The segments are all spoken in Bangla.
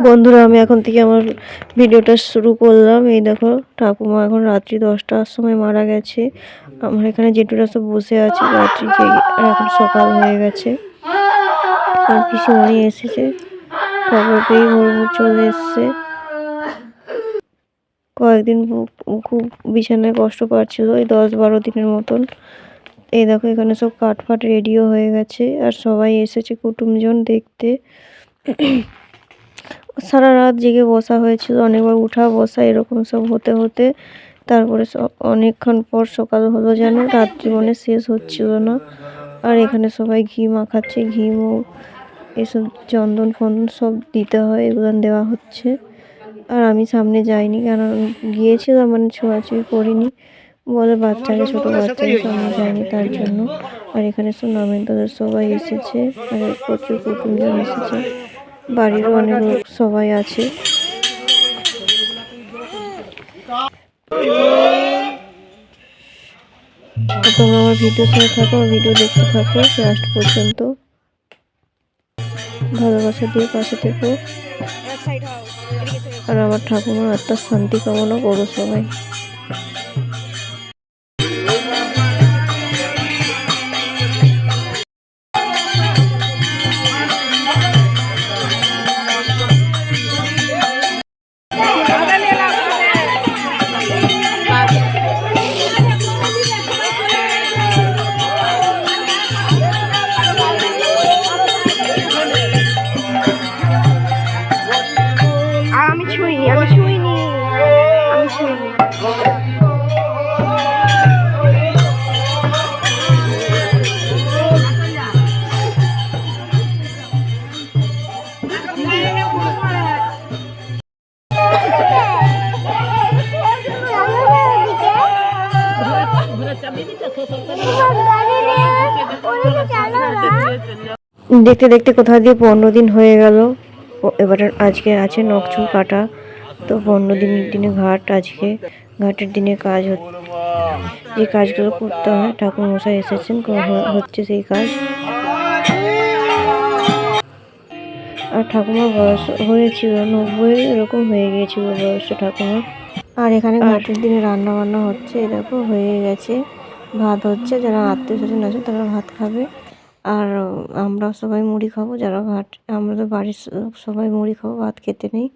বন্ধুরা, আমি এখন থেকে আমার ভিডিওটা শুরু করলাম। এই দেখো, ঠাকুমা এখন রাত্রি দশটার সময় মারা গেছে। আমার এখানে জেঠুরা সব বসে আছে, রাত্রি এখন সকাল হয়ে গেছে। আর পিসিমণি এসেছে। খবর পেয়ে চলে এসছে। কয়েকদিন খুব- বিছানায় কষ্ট পাচ্ছিল, ওই দশ বারো দিনের মতন। এই দেখো, এখানে সব কাঠ ফাট রেডিও হয়ে গেছে। আর সবাই এসেছে কুটুমজন দেখতে। সারা রাত জেগে বসা হয়েছিল, অনেকবার উঠা, বসা, এরকম সব হতে হতে। তারপরে অনেকক্ষণ পর সকাল হলো যেন, রাত্রি মনে শেষ হচ্ছিল না। আর এখানে সবাই ঘি মাখাচ্ছে ঘি মুখ এসব চন্দন ফন্দন সব দিতে হয়, এগুলো দেওয়া হচ্ছে। আর আমি সামনে যাইনি কারণ গিয়েছিলাম মানে ছোঁয়াছুঁই করিনি। বলে বাচ্চাকে, ছোটো বাচ্চাকে সামনে যায়নি তার জন্য। আর এখানে সব নবেন্দ্রদের সবাই এসেছে আর প্রচুর কুটুমজন এসেছে। বাড়িরও অনেক লোক সবাই আছে। তোমরা আমার ভিডিও সঙ্গে থাকো ভিডিও দেখতে থাকো লাস্ট পর্যন্ত। ভালোবাসা দিয়ে পাশে থেকো। আর আমার ঠাকুমার আত্মার শান্তি কামনা করো সবাই। দেখতে দেখতে কোথা দিয়ে পনেরো দিন হয়ে গেল। এবারে আজকে আছে নখচুল কাটা। তো পনেরো দিনের দিনে ঘাট আজকে। ঘাটের দিনে কাজ যে কাজগুলো করতে হয় ঠাকুর মশাই এসেছেন হচ্ছে সেই কাজ। আর ঠাকুমার বয়স হয়েছিল নব্বই এরকম হয়ে গিয়েছিল বয়সটা ঠাকুমার। আর এখানে ঘাটের দিনে রান্না বান্না হচ্ছে দেখো হয়ে গেছে। ভাত হচ্ছে যারা আত্মীয় স্বজন আছে তারা ভাত খাবে। আর আমরা সবাই মুড়ি খাব, যারা ঘাট আমাদের বাড়ির সবাই মুড়ি খাব, ভাত খেতে নেই।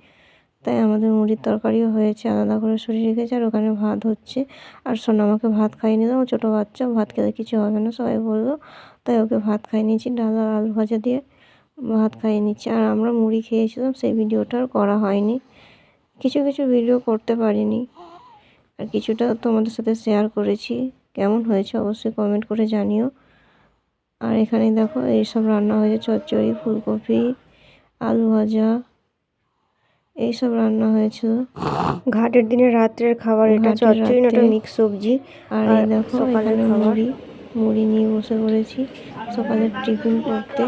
তাই আমাদের মুড়ির তরকারিও হয়েছে, আলাদা করে সরিয়ে রেখেছে, আর ওখানে ভাত হচ্ছে। আর শোনো সোনামাকে ভাত খাইয়ে নিলাম ছোটো বাচ্চা, ভাত খেলে কিছু হবে না, সবাই বলল। তাই ওকে ভাত খাইয়ে নিয়েছি, ডাল আর আলু ভাজা দিয়ে ভাত খাইয়ে নিচ্ছি। আর আমরা মুড়ি খেয়েছিলাম, সেই ভিডিওটা আর করা হয়নি। কিছু কিছু ভিডিও করতে পারিনি। আর কিছুটা তোমাদের সাথে শেয়ার করেছি। কেমন হয়েছে অবশ্যই কমেন্ট করে জানিও। আর এখানে দেখো এইসব রান্না হয়েছে চচ্চড়ি ফুলকপি আলু ভাজা। এইসব রান্না হয়েছিল ঘাটের দিনে রাত্রের খাবার এটা চচ্চড়ি না ওটা মিক্স সবজি। আর এই দেখো সকালের। মুড়ি মুড়ি নিয়ে বসে পড়েছি। সকালের টিফিন করতে।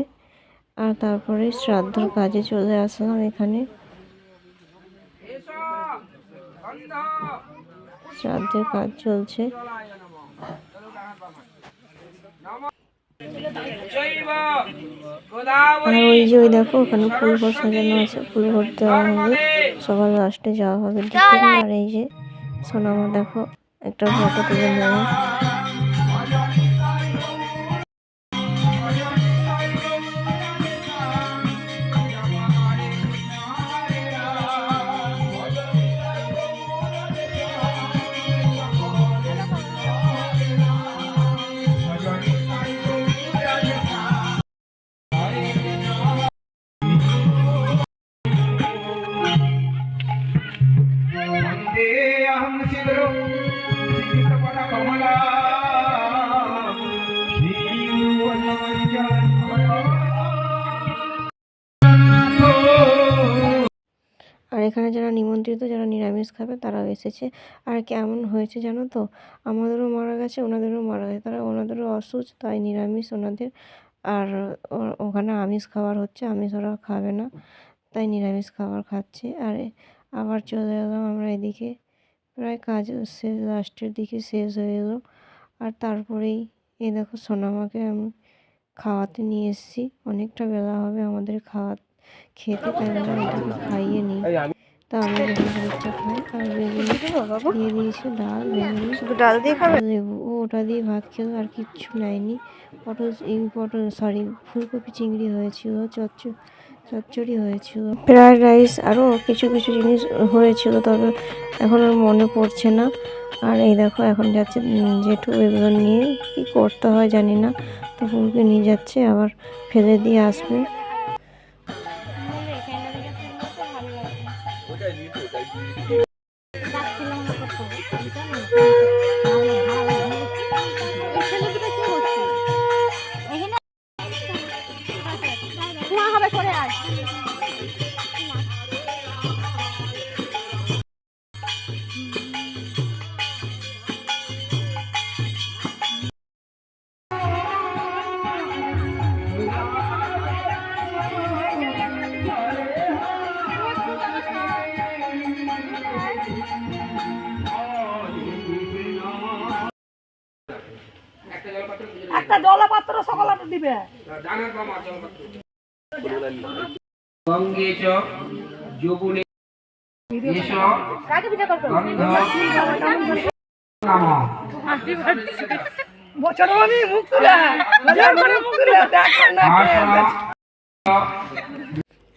আর তারপরে শ্রাদ্ধর কাজে চলে আসলাম এখানে। শ্রাদ্ধের কাজ চলছে। আর ওই যে ওই দেখো, ওখানে ফুল ঘর সাজানো আছে, ফুল ঘর দেওয়া হবে। সবার লাস্টে যাওয়া হবে। আর এই যে সোনামা দেখো, একটা ফটো তুলে নেবে। আর এখানে যারা নিমন্ত্রিত, যারা নিরামিষ খাবে, তারাও এসেছে। আর কেমন হয়েছে জানো তো? আমাদেরও মারা গেছে, ওনাদেরও মারা গেছে। তারা ওনাদেরও অসুস্থ, তাই নিরামিষ ওনাদের। আর ওখানে আমিষ খাবার হচ্ছে, আমিষ ওরা খাবে না। তাই নিরামিষ খাবার খাচ্ছে। আর, আবার চলে গেলাম আমরা এদিকে। প্রায় কাজ শেষ লাস্টের দিকে শেষ হয়ে এলো আর তারপরেই এই দেখো সোনামাকে আমি খাওয়াতে নিয়ে এসেছি। অনেকটা বেলা হবে আমাদের খাওয়া খেতে তাই জন্য এটাকে খাইয়ে নিই। তা আমি ইচ্ছা খাই। আর বেগুনি দিয়ে দিয়েছি ডাল বেগুনি শুধু ডাল দিয়ে খাবে? লেবু। ও ওটা দিয়ে ভাত খেলো আর কিচ্ছু নেয়নি। পটল এই পটল সরি ফুলকপি চিংড়ি হয়েছিল চচ্চ চচ্চড়ি হয়েছিল। ফ্রায়েড রাইস আরও কিছু কিছু জিনিস হয়েছিল, তবে এখন আর মনে পড়ছে না। আর এই দেখো, এখন যাচ্ছে জেঠু এগুলো নিয়ে কি করতে হয় জানি না। তো ফুলকে নিয়ে যাচ্ছে, আবার ফেলে দিয়ে আসবে।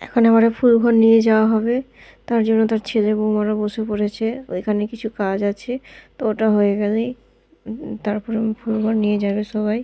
এখন এবারে ফুলঘর নিয়ে যাওয়া হবে। তার জন্য তার ছেলে বৌমারা বসে পড়েছে। ওইখানে কিছু কাজ আছে। তো ওটা হয়ে গেলেই তারপরে ফুলঘর নিয়ে যাবে সবাই।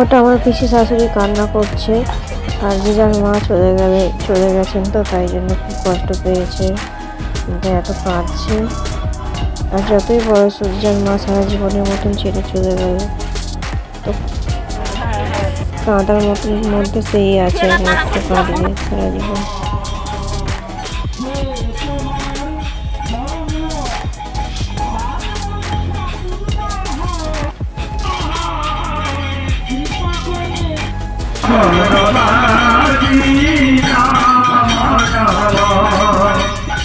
ওটা আমার পিসি শাশুড়ি কান্না করছে আর যে যার মা চলে গেলে চলে গেছেন তো তাই জন্য খুব কষ্ট পেয়েছে। এত কাঁদছে। আর যতই বয়স হোক, যার মা সারা জীবনের মতন ছেড়ে চলে গেল তো কাঁদার মতন মধ্যে সেই আছে কাঁদবে সারা জীবন।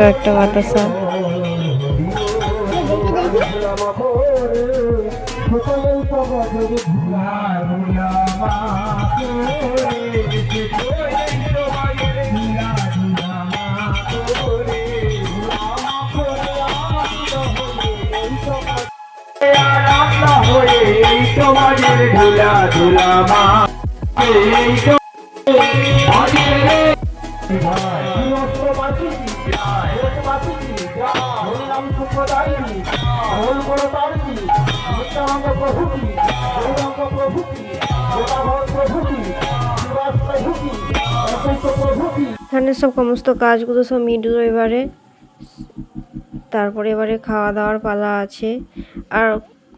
কয়েকটা বাতাসা সমাজের ধুলা ধুলা মা। এখানে সব সমস্ত কাজগুলো সব মিটলো এবারে তারপরে এবারে খাওয়া দাওয়ার পালা আছে। আর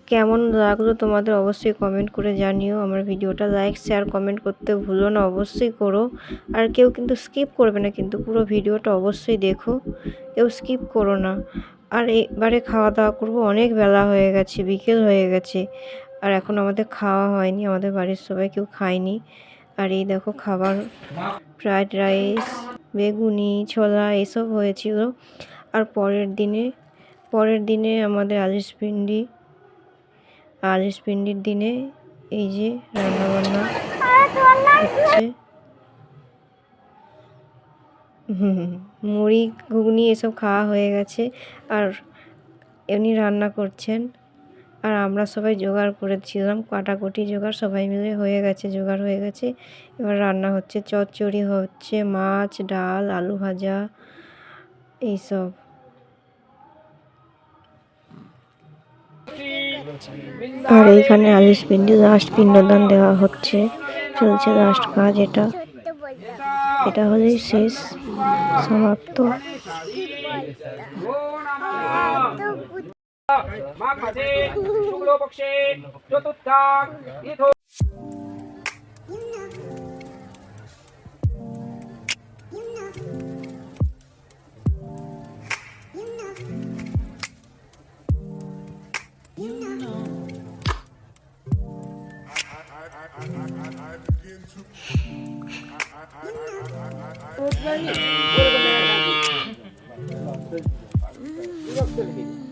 কেমন লাগল তোমাদের অবশ্যই কমেন্ট করে জানিও। আমার ভিডিওটা লাইক শেয়ার কমেন্ট করতে ভুলো না, অবশ্যই করো। আর কেউ কিন্তু স্কিপ করবে না কিন্তু, পুরো ভিডিওটা অবশ্যই দেখো। কেউ স্কিপ করো না। আর এবারে খাওয়া দাওয়া করব, অনেক বেলা হয়ে গেছে, বিকেল হয়ে গেছে। আর এখন আমাদের খাওয়া হয়নি, আমাদের বাড়ির সবাই কেউ খায়নি। আর এই দেখো খাবার ফ্রায়েড রাইস বেগুনি, ছোলা, এসব হয়েছিল। আর পরের দিনে পরের দিনে আমাদের আলিশ পিন্ডি আলিশ পিন্ডির দিনে এই যে রান্নাবান্না হচ্ছে। হুম, মুড়ি ঘুগনি এসব খাওয়া হয়ে গেছে আর এমনি রান্না করছেন। আর আমরা সবাই জোগাড় করেছিলাম কাটাকুটি জোগাড় সবাই মিলে হয়ে গেছে জোগাড় হয়ে গেছে। এবার রান্না হচ্ছে চচ্চড়ি হচ্ছে মাছ ডাল আলু ভাজা এইসব। আর এইখানে আলিশ পিন্ডি লাস্ট পিণ্ডদান দেওয়া হচ্ছে, চলছে লাস্ট কাজ, এটা এটা হলেই শেষ, সমাপ্ত। শুক্লপক্ষে চতুর্থা Thank you.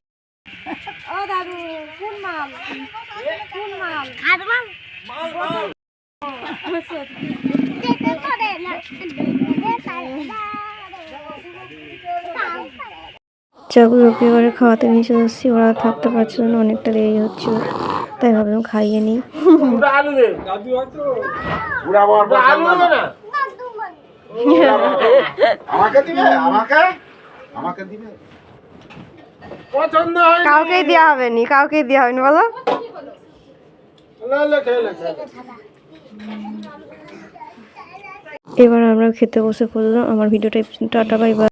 ও দাদু কোন মাল? কোন মাল? চাগুলোকে এবারে খাওয়াতে নিয়ে চলে এসেছি ওরা থাকতে পারছিল না অনেকটা দেরি হচ্ছিল তাই ভাবলাম খাইয়ে নিই। আমাকে দিবে? আমাকে? আমাকে দিবে? কাউকেই দেওয়া হবে নি কাউকেই দেওয়া হবে না বলো। এবার আমরা খেতে বসে পড়লাম। আমার ভিডিওটা টাটা বাই বাই